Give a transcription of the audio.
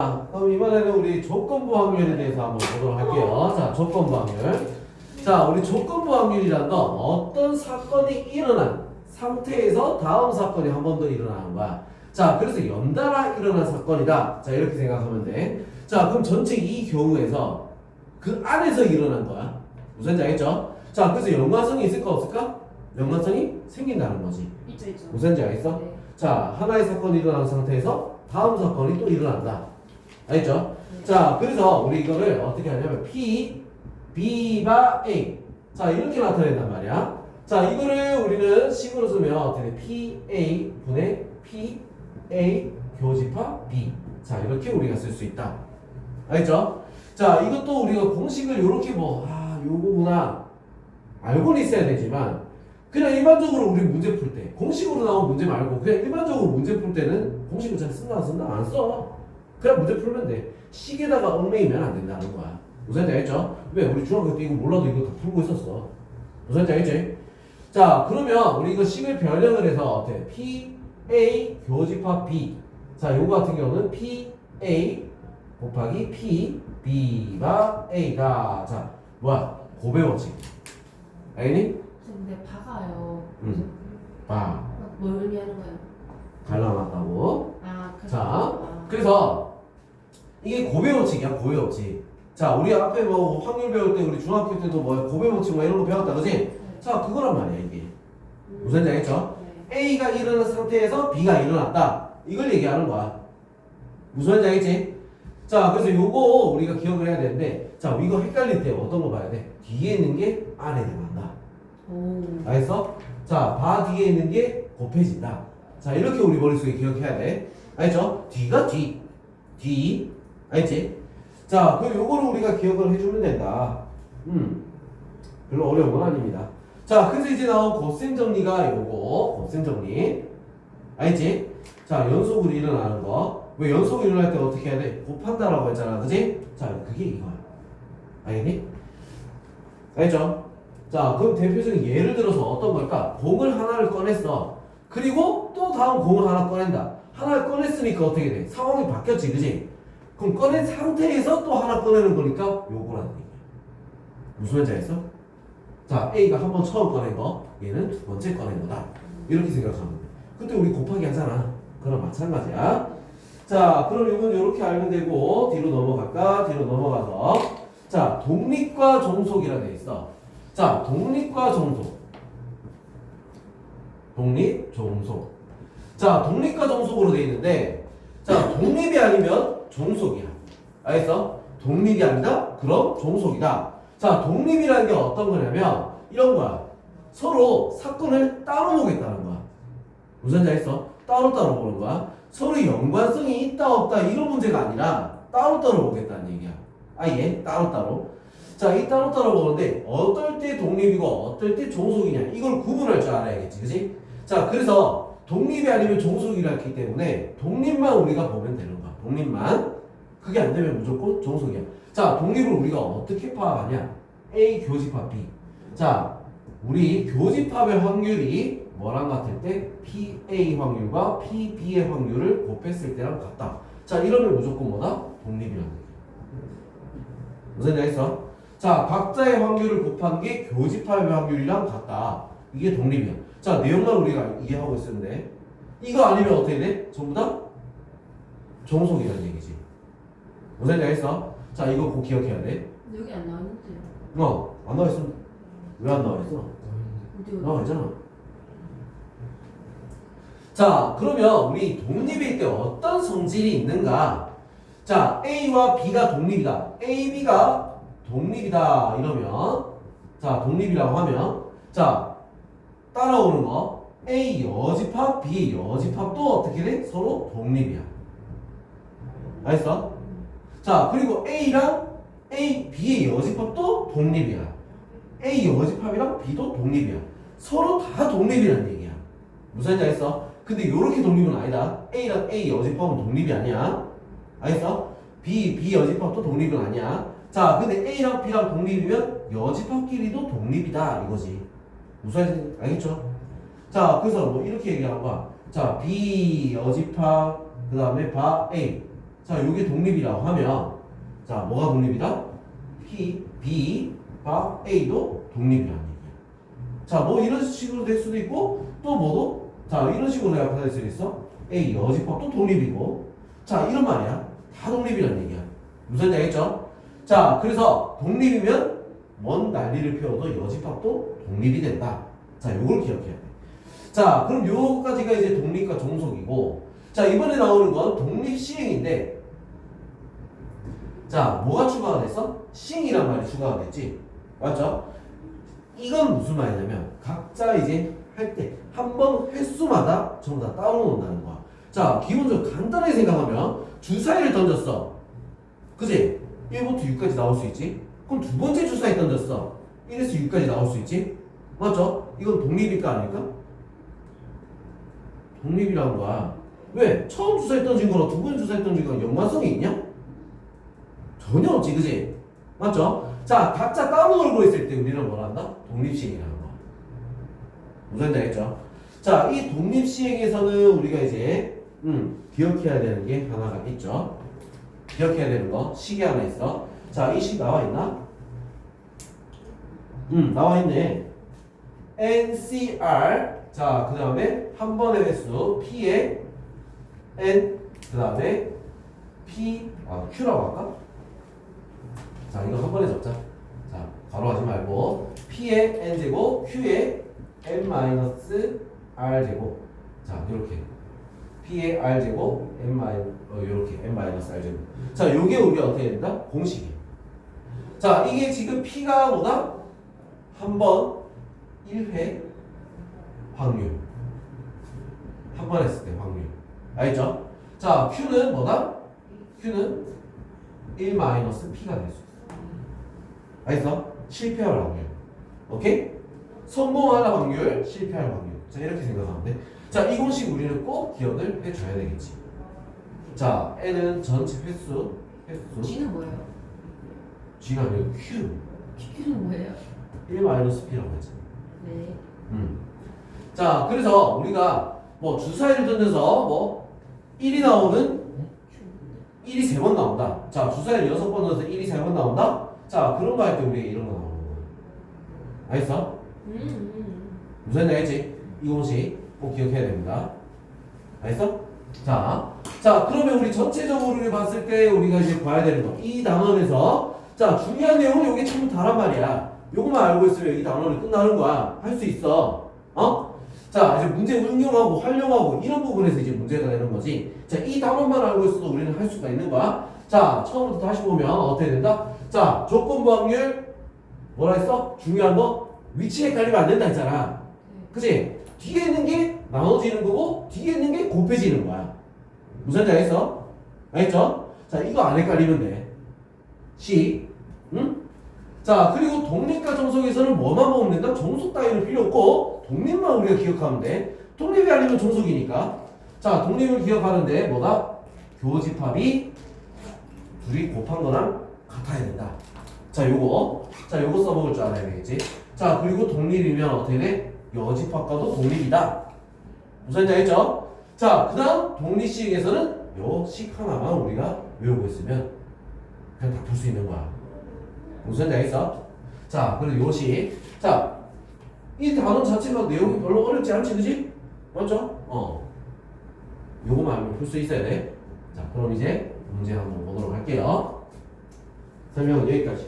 자, 그럼 이번에는 우리 조건부 확률에 대해서 한번 보도록 할게요. 자, 조건부 확률. 자, 우리 조건부 확률이란 건 어떤 사건이 일어난 상태에서 다음 사건이 한 번 더 일어나는 거야. 자, 그래서 연달아 일어난 사건이다. 자, 이렇게 생각하면 돼. 자, 그럼 전체 이 경우에서 그 안에서 일어난 거야. 무슨지 알겠죠? 자, 그래서 연관성이 있을까 없을까? 연관성이 생긴다는 거지. 있죠 있죠. 무슨지 알겠어? 네. 자, 하나의 사건이 일어난 상태에서 다음 사건이 또 일어난다. 알겠죠? 네. 자, 그래서 우리 이거를 어떻게 하냐면 P, B바 A. 자, 이렇게 나타낸단 말이야. 자, 이거를 우리는 식으로 쓰면 어떻게 돼? P, A 분의 P, A 교집합 B. 자, 이렇게 우리가 쓸 수 있다. 알겠죠? 자, 이것도 우리가 공식을 이렇게 뭐, 아, 요거구나. 알고는 있어야 되지만, 그냥 일반적으로 우리 문제 풀 때, 공식으로 나온 문제 말고, 그냥 일반적으로 문제 풀 때는 공식을 잘 쓴다, 안 쓴다? 안 써. 그냥 문제 풀면 돼. 식에다가 얽매이면 안 된다는 거야. 무슨 지 알겠죠? 왜? 우리 중학교 때 이거 몰라도 이거 다 풀고 있었어. 무슨 지 알겠지? 자, 그러면 우리 이거 식을 변형을 해서 어때? P, A 교집합 B. 자, 요거 같은 경우는 P, A 곱하기 P, B가 A다. 자, 뭐야? 고배 원칙. 알겠니? 근데 박아요. 응. 봐. 뭘 의미하는 거예요? 갈라놨다고. 아, 그 자, 아. 그래서 이게 고배 원칙이야, 고배 원칙. 자, 우리 앞에 뭐 확률 배울 때 우리 중학교 때도 뭐 고배 원칙 뭐 이런 거 배웠다, 그지? 네. 자, 그거란 말이야, 이게. 음. 무슨 지 알겠죠? 네. A가 일어난 상태에서 B가 일어났다. 이걸 얘기하는 거야. 무슨 말인지 알겠지? 자, 그래서 요거 우리가 기억을 해야 되는데, 자, 이거 헷갈릴 때 어떤 거 봐야 돼? 뒤에 있는 게 안에 들어간다. 오. 알겠어? 자, 바 뒤에 있는 게 곱해진다. 자, 이렇게 우리 머릿속에 기억해야 돼. 알겠죠? 뒤가 뒤. 뒤. 알겠지? 자, 그럼 요거를 우리가 기억을 해주면 된다. 음. 별로 어려운 건 아닙니다. 자, 그래서 이제 나온 곱셈 정리가 요거. 곱셈 정리. 알겠지? 자, 연속으로 일어나는 거. 왜 연속으로 일어날 때 어떻게 해야 돼? 곱한다라고 했잖아. 그지? 자, 그게 이거야. 알겠니? 알겠죠? 자, 그럼 대표적인 예를 들어서 어떤 걸까? 공을 하나를 꺼냈어. 그리고 또 다음 공을 하나 꺼낸다. 하나를 꺼냈으니까 어떻게 돼? 상황이 바뀌었지, 그지? 그럼 꺼낸 상태에서 또 하나 꺼내는 거니까 요거라는 얘기야. 무슨 말인지 알겠어? 자, A가 한 번 처음 꺼낸 거, 얘는 두 번째 꺼낸 거다. 이렇게 생각하면 돼. 그때 우리 곱하기 하잖아. 그럼 마찬가지야. 자, 그럼 이건 이렇게 알면 되고, 뒤로 넘어갈까? 뒤로 넘어가서. 자, 독립과 종속이라 돼 있어. 자, 독립과 종속. 독립, 종속. 자, 독립과 종속으로 돼 있는데, 자, 독립이 아니면 종속이야. 알겠어? 독립이 아니다? 그럼 종속이다. 자, 독립이라는 게 어떤 거냐면, 이런 거야. 서로 사건을 따로 보겠다는 거야. 무슨 지 알겠어? 따로따로 보는 거야. 서로 연관성이 있다, 없다, 이런 문제가 아니라, 따로따로 보겠다는 얘기야. 아예, 따로따로. 자, 이 따로따로 보는데 어떨 때 독립이고 어떨 때 종속이냐 이걸 구분할 줄 알아야겠지, 그지? 자, 그래서 독립이 아니면 종속이라기 때문에 독립만 우리가 보면 되는 거야. 독립만 그게 안 되면 무조건 종속이야. 자, 독립을 우리가 어떻게 파악하냐? A 교집합 B. 자, 우리 교집합의 확률이 뭐랑 같을 때 PA 확률과 PB의 확률을 곱했을 때랑 같다. 자, 이러면 무조건 뭐다? 독립이라는. 무슨 얘기 했어? 자, 각자의 확률을 곱한 게 교집합의 확률이랑 같다. 이게 독립이야. 자, 내용만 우리가 이해하고 있었는데 이거 아니면 어떻게 돼? 전부 다 종속이라는 얘기지. 무슨 얘기 했어? 자, 이거 꼭 기억해야 돼. 여기 안 나오는데. 어, 안 나와 있으면 왜안 나와 있어? 어디? 나와 있잖아. 자, 그러면 우리 독립일 때 어떤 성질이 있는가? 자, A와 B가 독립이다. A, B가 독립이다. 이러면 자, 독립이라고 하면 자, 따라오는 거 A 여집합, B 여집합도 어떻게 돼? 서로 독립이야. 알겠어? 자, 그리고 A랑 A, B의 여집합도 독립이야. A 여집합이랑 B도 독립이야. 서로 다 독립이라는 얘기야. 무슨 말인지 알겠어? 근데 이렇게 독립은 아니다. A랑 A 여집합은 독립이 아니야. 알겠어? B, B 여집합도 독립은 아니야. 자, 근데 A랑 B랑 독립이면 여집합끼리도 독립이다 이거지. 무슨 알겠죠? 자, 그래서 뭐 이렇게 얘기하는 거야. 자, B 여집합 그 다음에 바 A. 자, 요게 독립이라고 하면 자, 뭐가 독립이다? P, B, 바 A도 독립이라는 얘기야. 자, 뭐 이런 식으로 될 수도 있고 또 뭐도 자, 이런 식으로 내가 받을 수 있어. A 여집합도 독립이고 자, 이런 말이야. 다 독립이라는 얘기야. 무슨 얘기 알겠죠? 자, 그래서 독립이면 먼 난리를 피워도 여집합도 독립이 된다. 자, 요걸 기억해야 돼. 자, 그럼 요까지가 이제 독립과 종속이고, 자, 이번에 나오는 건 독립 시행인데, 자, 뭐가 추가가 됐어? 시행이란 말이 추가가 됐지. 맞죠? 이건 무슨 말이냐면, 각자 이제 할 때, 한 번 횟수마다 전부 다 따로 놓는다는 거야. 자, 기본적으로 간단하게 생각하면, 주사위를 던졌어. 그지? 1부터 6까지 나올 수 있지? 그럼 두 번째 주사위 던졌어. 1에서 6까지 나올 수 있지? 맞죠? 이건 독립일까 아닐까? 독립이라는 거야. 왜? 처음 주사위 던진 거랑 두 번째 주사위 던진 거랑 연관성이 있냐? 전혀 없지, 그지? 맞죠? 자, 각자 따로 놀고 있을 때 우리는 뭘 한다? 독립시행이라는 거. 무슨 지 알겠죠? 자, 이 독립시행에서는 우리가 이제, 음, 기억해야 되는 게 하나가 있죠. 기억해야 되는 거, 식이 하나 있어. 자, 이 식 나와 있나? 음, 나와 있네. NCR 자, 그 다음에 한 번의 횟수 P에 N 그 다음에 P 아 Q라고 할까? 자, 이거 한 번에 적자. 자, 가로하지 말고 P에 N 제곱 Q에 N 마이너스 R 제곱. 자, 이렇게 P에 R 제곱 N 마이 어 이렇게 N 마이너스 R 제곱. 자, 요게 우리가 어떻게 된다? 공식이. 자, 이게 지금 P가 뭐다? 한 번 1회 확률. 한 번 했을 때 확률. 알죠? 자, Q는 뭐다? Q는 1 마이너스 P가 될 수 있어. 알겠어? 실패할 확률. 오케이? 성공할 확률, 실패할 확률. 자, 이렇게 생각하면 돼. 자, 이 공식 우리는 꼭 기억을 해줘야 되겠지. 자, N은 전체 횟수, 횟수. G는 뭐예요? G가 아니고 Q. Q는 뭐예요? 1 마이너스 P라고 했잖아. 네. 음. 자, 그래서 우리가 뭐 주사위를 던져서 뭐 1이 나오는 1이 세번 나온다. 자, 주사위를 여섯 번 던져서 1이 세번 나온다. 자, 그런 거 할 때 우리가 이런 거 나오는 거야. 알겠어? 음, 음. 무슨 얘기 알지? 이 공식 꼭 기억해야 됩니다. 알겠어? 자, 자, 그러면 우리 전체적으로 봤을 때 우리가 이제 봐야 되는 거. 이 단원에서 자, 중요한 내용은 여기 참 다란 말이야. 요것만 알고 있으면 이 단원이 끝나는 거야. 할 수 있어. 어? 자, 이제 문제 응용하고 활용하고 이런 부분에서 이제 문제가 되는 거지. 자, 이 단원만 알고 있어도 우리는 할 수가 있는 거야. 자, 처음부터 다시 보면 어떻게 된다? 자, 조건부 확률 뭐라 했어? 중요한 거 위치 헷갈리면 안 된다 했잖아. 그지? 뒤에 있는 게 나눠지는 거고 뒤에 있는 게 곱해지는 거야. 무슨 지 알겠어? 알겠죠? 자, 이거 안 헷갈리면 돼. 시, 응? 자, 그리고 독립과 종속에서는 뭐만 된다? 종속 따위는 필요 없고 독립만 우리가 기억하면 돼. 독립이 아니면 종속이니까. 자, 독립을 기억하는데 뭐다? 교집합이 둘이 곱한 거랑 같아야 된다. 자, 요거. 자, 요거 써먹을 줄 알아야 되겠지? 자, 그리고 독립이면 어떻게 돼? 여집합과도 독립이다. 무슨 지 알겠죠? 자, 그 다음 독립식에서는 요 식 하나만 우리가 외우고 있으면 그냥 다풀수 있는 거야. 지 알겠어? 자, 그리고 요 식. 자, 이 단원 자체가 내용이 별로 어렵지 않지, 그지? 맞죠? 어. 요거만 알면 풀 수 있어야 돼. 자, 그럼 이제 문제 한번 보도록 할게요. 설명은 여기까지.